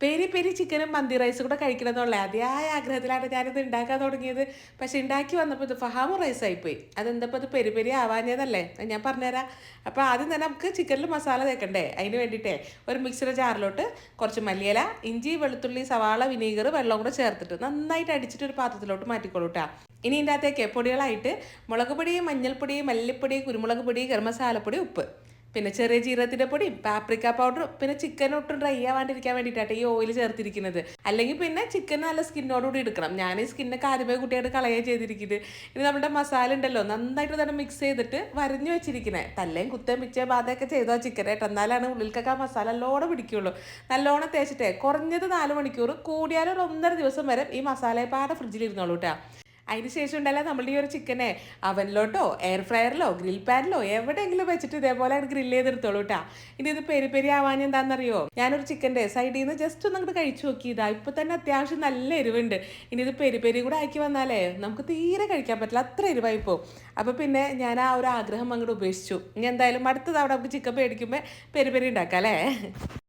Peri peri ചിക്കനും മന്തി റൈസും കൂടെ കഴിക്കണം എന്നുള്ള അതിയായ ആഗ്രഹത്തിലാണ് ഞാനിത് ഉണ്ടാക്കാൻ തുടങ്ങിയത്. പക്ഷെ ഉണ്ടാക്കി വന്നപ്പോൾ ഇത് ഫഹാമു റൈസായിപ്പോയി അതെന്തപ്പോൾ ഇത് പെരി പെരി ആവാഞ്ഞതല്ലേ? ഞാൻ പറഞ്ഞുതരാം. അപ്പോൾ ആദ്യം തന്നെ നമുക്ക് ചിക്കനിൽ മസാല തേക്കണ്ടേ? അതിന് വേണ്ടിയിട്ടേ ഒരു മിക്സിയുടെ ജാറിലോട്ട് കുറച്ച് മല്ലിയില ഇഞ്ചി വെളുത്തുള്ളി സവാള വിനീഗർ വെള്ളം കൂടെ ചേർത്തിട്ട് നന്നായിട്ട് അടിച്ചിട്ട് ഒരു പാത്രത്തിലോട്ട് മാറ്റിക്കോളൂ കേട്ടോ ഇനി ഇതിന്റെ അകത്തേക്ക് പൊടികളായിട്ട് മുളക് പൊടി മഞ്ഞൾപ്പൊടി മല്ലിപ്പൊടി കുരുമുളക് പൊടി ഗരം മസാലപ്പൊടി ഉപ്പ്. പിന്നെ ചെറിയ ജീരകത്തിന്റെ പൊടി പാപ്രിക്ക പൗഡർ പിന്നെ ചിക്കൻ ഒട്ടും ഡ്രൈ ആവാണ്ടിരിക്കാൻ വേണ്ടിയിട്ടാണ് ഈ ഓയിൽ ചേർത്തിരിക്കുന്നത്. അല്ലെങ്കിൽ പിന്നെ ചിക്കൻ നല്ല സ്കിന്നോടുകൂടി എടുക്കണം. ഞാൻ ഈ സ്കിന്നൊക്കെ കാര്യമായി കുട്ടിയായിട്ട് കളയുക ചെയ്തിരിക്കുന്നത്. ഇത് നമ്മുടെ മസാല ഉണ്ടല്ലോ നന്നായിട്ട് തന്നെ മിക്സ് ചെയ്തിട്ട് വരഞ്ഞു വെച്ചിരിക്കുന്നത് തല്ലേം കുത്തേം പിച്ചേ ബാധയൊക്കെ ചെയ്തോ ചിക്കൻ ആയിട്ട് എന്നാലാണ് ഉള്ളിൽക്കൊക്കെ ആ മസാല നല്ലോണം പിടിക്കുള്ളൂ. നല്ലോണം തേച്ചിട്ടേ കുറഞ്ഞത് നാല് മണിക്കൂർ കൂടിയാലും ഒരു ഒന്നര ദിവസം വരെ ഈ മസാലപ്പാടെ ഫ്രിഡ്ജിൽ ഇരുന്നോളൂ കേട്ടോ അതിന് ശേഷം ഉണ്ടല്ലോ നമ്മളുടെ ഈ ഒരു ചിക്കനെ അവനിലോട്ടോ എയർ ഫ്രയറിലോ ഗ്രിൽ പാനിലോ എവിടെയെങ്കിലും വെച്ചിട്ട് ഇതേപോലെ ഗ്രില്ല് ചെയ്തെടുത്തോളൂ കേട്ടാ ഇനി ഇത് പെരി പെരി ആവാൻ എന്താണെന്നറിയോ ഞാനൊരു ചിക്കന്റെ സൈഡിൽ നിന്ന് ജസ്റ്റ് ഒന്ന് അങ്ങോട്ട് കഴിച്ചു നോക്കിയതാ ഇപ്പൊ തന്നെ അത്യാവശ്യം നല്ല എരിവുണ്ട്. ഇനി ഇത് പെരി പെരി കൂടെ ആക്കി വന്നാലേ നമുക്ക് തീരെ കഴിക്കാൻ പറ്റില്ല. അത്ര എരിവായി പോകും അപ്പോൾ പിന്നെ ഞാൻ ആ ഒരു ആഗ്രഹം അങ്ങോട്ട് ഉപേക്ഷിച്ചു. ഇനി എന്തായാലും അടുത്ത തവണ ചിക്കൻ മേടിക്കുമ്പോൾ പെരി പെരി ഉണ്ടാക്കാം അല്ലേ?